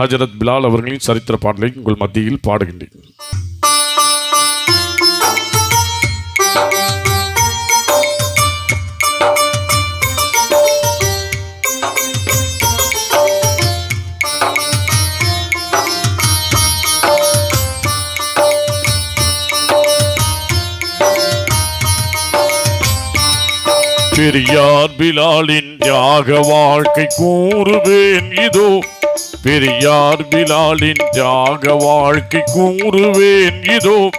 ஹஜரத் பிலால் அவர்களின் சரித்திர பாடலை உங்கள் மத்தியில் பாடுகின்றேன். பெரியார் பிலாலின் தியாக வாழ்க்கை கூறுவேன். இதோ பெரியார் பிலாலின் தியாக வாழ்க்கை கூறுவேன். இதோ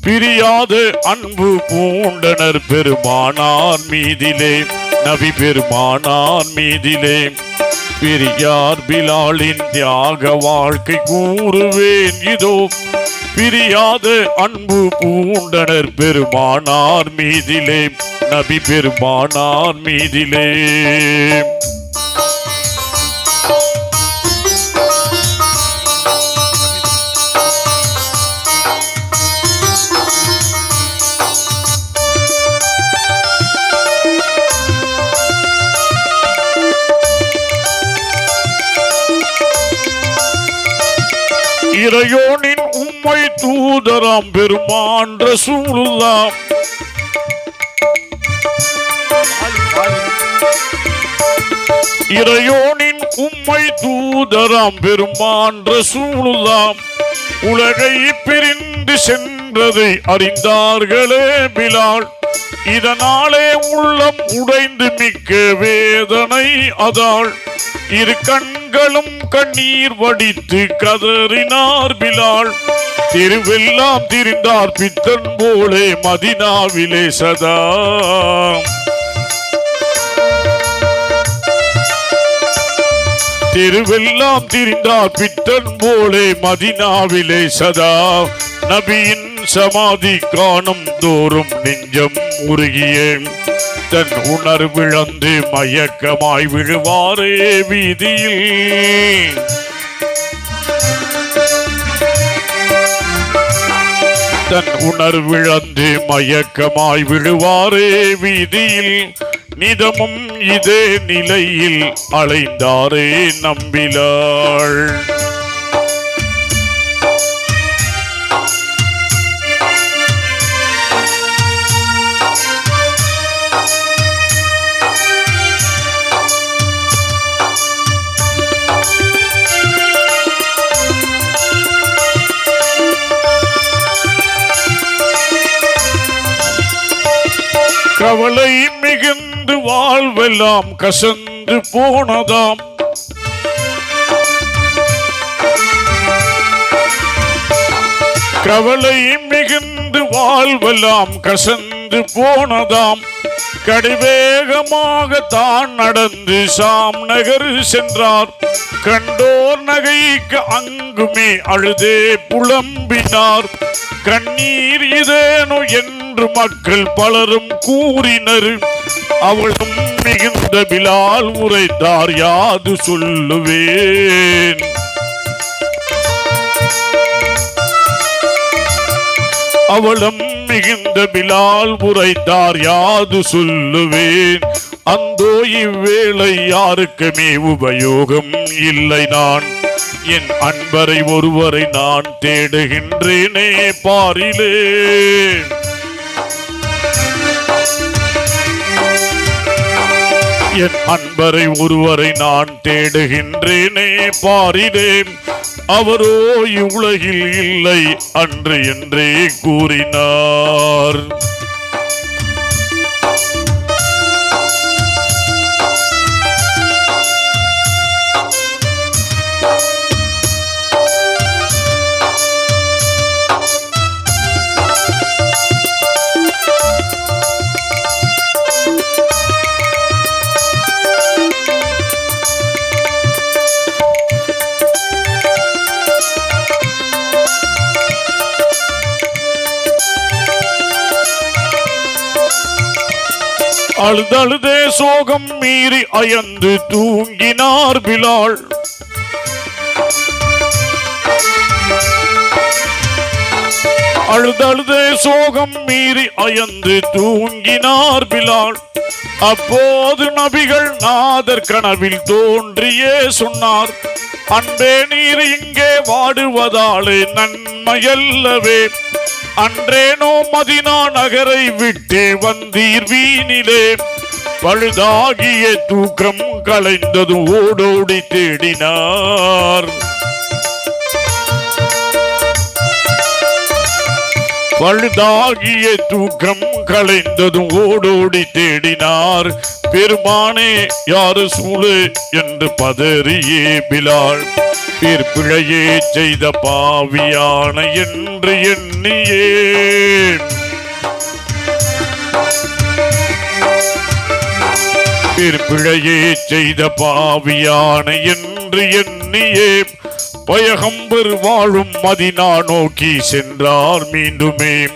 பிரியாத அன்பு பூண்டனர் பெருமானார் மீதிலே நபி பெருமானார் மீதிலே. பெரியார் பிலாலின் தியாக வாழ்க்கை கூறுவேன். இதோ பிரியாத அன்பு பூண்டனர் பெருமானார் மீதிலே நபி பெருமானார் மீதிலே. இறையோனின் உம்மை தூதராம் பெருமான் ரசூலுல்லாம் இறையோனின் உம்மை தூதராம் பெருமான் ரசூலுல்லாம் உலகை பிரிந்து சென்றதை அறிந்தார்களே பிலால். இதனாலே உள்ளம் உடைந்து மிக்க வேதனை அதாள் இரு கண்களும் கண்ணீர் வடித்து கதறினார் பிலால். திருவெல்லாம் திரிந்தார் பித்தன் போலே மதினாவிலே சதா. திருவெல்லாம் திரிந்தார் பித்தன் போலே மதினாவிலே சதா. நபியின் சமாதி காணும் தோறும் நெஞ்சம் உருகிய தன் உணர்விழந்து மயக்கமாய் விழுவாரே வீதியில். தன் உணர்விழந்து மயக்கமாய் விழுவாரே வீதியில். நிதமும் இதே நிலையில் அலைந்தாரே நம்பிலாள். வாழ்வெல்லாம் கசந்து போனதாம். கவலை மிகுந்து வாழ்வெல்லாம் கசந்து போனதாம். கடிவேகமாக தான் நடந்து சாம் நகர் சென்றார். கண்டோர் நகைக்கு அங்குமே அழுதே புலம்பினார். கண்ணீர் இதேனோ என்று மக்கள் பலரும் கூறினர். அவளும் மிகுந்த பிலால் உரைத்தார் யாது சொல்லுவேன்? அவளும் மிகுந்த பிலால் உரைத்தார் யாது சொல்லுவேன். அந்தோ இவ்வேளை யாருக்குமே உபயோகம் இல்லை நான். என் அன்பரை ஒருவரை நான் தேடுகின்றேனே பாரிலே. என் அன்பரை ஒருவரை நான் தேடுகின்றேனே பாரிடேன் அவரோ இவ்வுலகில் இல்லை அன்று என்றே கூறினார். அழுதழுதே சோகம் மீறி அயந்து தூங்கினார் பிலாள் அழுதழுதே சோகம் மீறி அயந்து தூங்கினார் பிலாள் அப்போது நபிகள் நாதர் கனவில் தோன்றியே சொன்னார். அன்பே நீர் இங்கே வாடுவதாலே நன்மையல்லவே. அன்றேனோ மதினா நகரை விட்டு வந்தீர் வீணிலே. பழுதாகிய தூக்கம் கலைந்தது ஓடோடி தேடினார். பழுதாகிய தூக்கம் கலைந்ததும் ஓடோடி தேடினார். பெருமானே யாரு சூழு? என்று பதறியே பிலாள். பிற்பிழையே செய்த பாவியான என்று எண்ணியே பிற்பிழையே செய்த பாவியான என்று எண்ணியே பயகம்பர் வாழும் மதினா நோக்கி சென்றார் மீண்டுமே.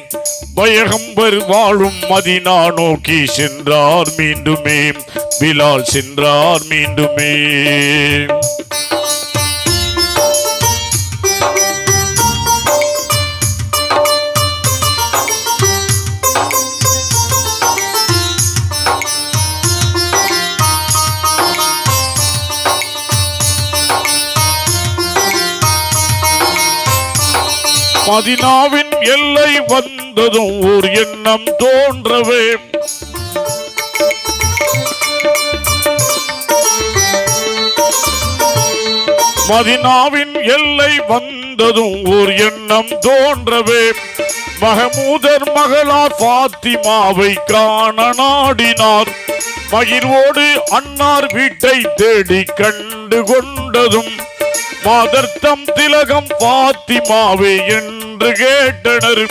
பயகம்பர் வாழும் மதினா நோக்கி சென்றார் மீண்டுமே. பிலால் சென்றார் மீண்டுமே. மதினாவின் எல்லை வந்ததும் ஓர் எண்ணம் தோன்றவே. மதினாவின் எல்லை வந்ததும் ஓர் எண்ணம் தோன்றவே. மகமூதர் மகளார் பாத்திமாவை காண நாடினார். மகிழ்வோடு அன்னார் வீட்டை தேடி கண்டு கொண்டதும் மாதர்த்தம் திலகம் பாத்திமாவே என்று கேட்டனர்.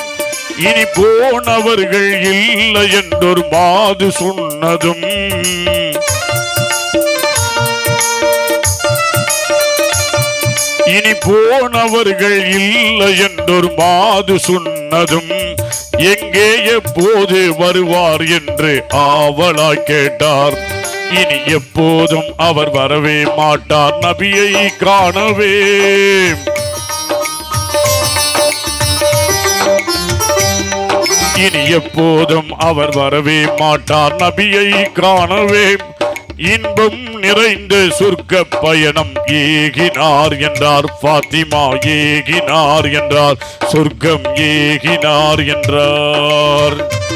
இனி போனவர்கள் இல்லை என்றொரு மாது சொன்னதும். இனி போனவர்கள் இல்லை என்றொரு மாது சொன்னதும். எங்கே எப்போது வருவார் என்று ஆவலாய் கேட்டார். இனி எப்போதும் அவர் வரவே மாட்டார். நபியை காணவே. இனி எப்போதும் அவர் வரவே மாட்டார். நபியை காணவே. இன்பம் நிறைந்த சொர்க்க பயணம் ஏகினார் என்றார். பாத்திமா ஏகினார் என்றார். சொர்க்கம் ஏகினார் என்றார்.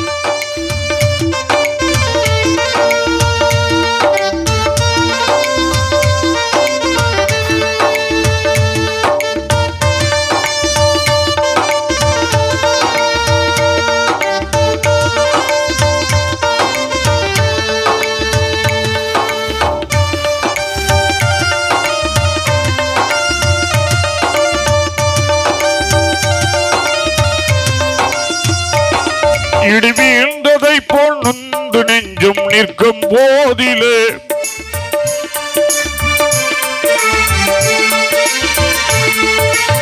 நிற்கும் போதிலே.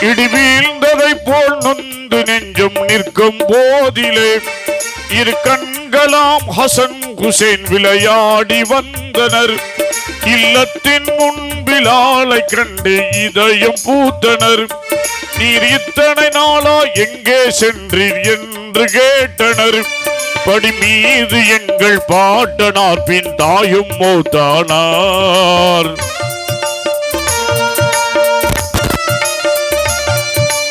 இடி வீழ்ந்ததை போல் நொந்து நெஞ்சும் நிற்கும் போதிலே. இரு கண்களாம் ஹசன் குசேன் விளையாடி வந்தனர். இல்லத்தின் முன்பிலாலை கண்டு இதயம் பூத்தனர். நீர் இத்தனை நாளா எங்கே சென்றீர் என்று கேட்டனர். படி மீது எங்கள் பாட்டனார் பின் தாயும் மூத்தானார்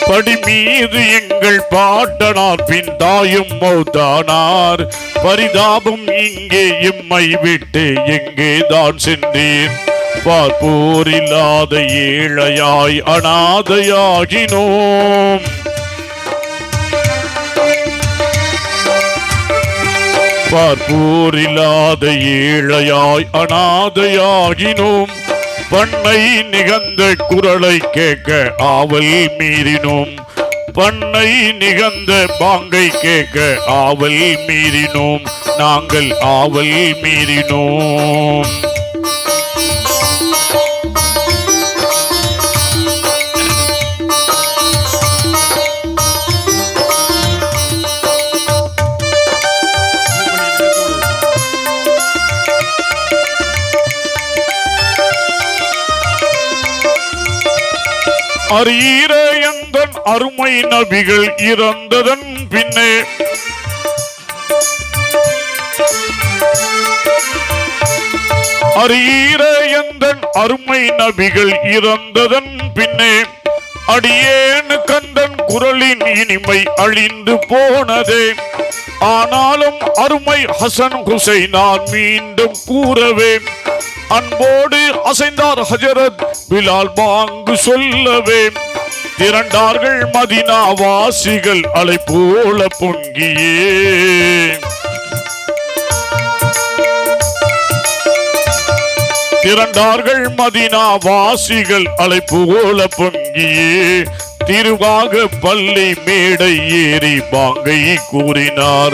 படி மீது எங்கள் பாட்டனார் பின் தாயும் மௌத்தானார் பரிதாபம் இங்கே எம்மை விட்டு எங்கே தான் சென்றீர்? பார்ப்போர் இல்லாத ஏழையாய் அனாதையாகினோம். பார்ப்போரில்லாத ஏழையாய் அனாதையாகினோம். பண்ணை நிகழ்ந்த குரலை கேட்க ஆவல் மீறினோம். பண்ணை நிகழ்ந்த பாங்கை கேட்க ஆவல் மீறினோம். நாங்கள் ஆவல் மீறினோம். அறியீர எந்தன் அருமை நபிகள் இறந்ததன் பின்னே. அறியீர எந்தன் அருமை நபிகள் இறந்ததன் பின்னே. அடியேனு கந்தன் குரலின் இனிமை அழிந்து போனதே. ஆனாலும் அருமை ஹசன் ஹுசைன் நான் மீண்டும் கூறவே. அன்போடு அசைந்தார் ஹஜரத் பிலால் பாங்கு சொல்லவே திரண்டார்கள் மதினா வாசிகள் அலை போல பொங்கியே. திரண்டார்கள் மதினா வாசிகள் அலை போல பொங்கியே. திருவாக பள்ளி மேடை ஏறி பாங்கை கூறினார்.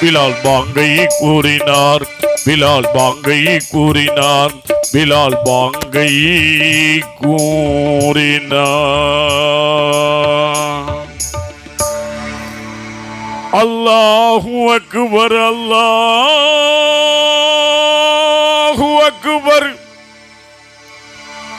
பிலால் பாங்கை கூறினார். பிலால் பாங்கை கூறினார். பிலால் பாங்கை கூறினார். அல்லாஹு அக்பர் அல்லாஹு அக்பர்.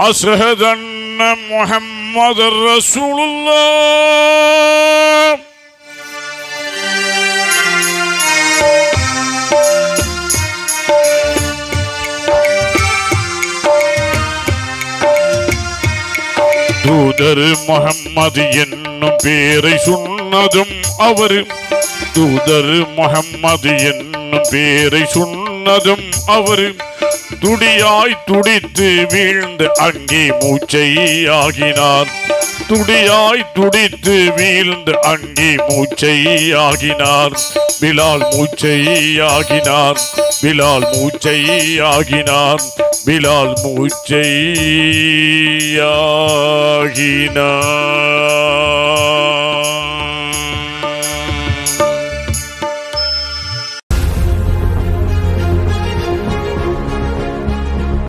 أشهد أن محمد رسول الله தூதர் முகம்மது என்னும் பேரை சொன்னதும் அவர் தூதர் முகம்மது என்னும் பேரை சொன்னதும் அவர் துடியாய் துடித்து வீழ்ந்து அங்கே மூச்சை ஆகினார். துடியாய் துடித்து வீழ்ந்து அங்கே மூச்சை ஆகினார். பிலால் மூச்சை ஆகினார். பிலால் மூச்சை ஆகினார். பிலால் மூச்சை ஆகினார்.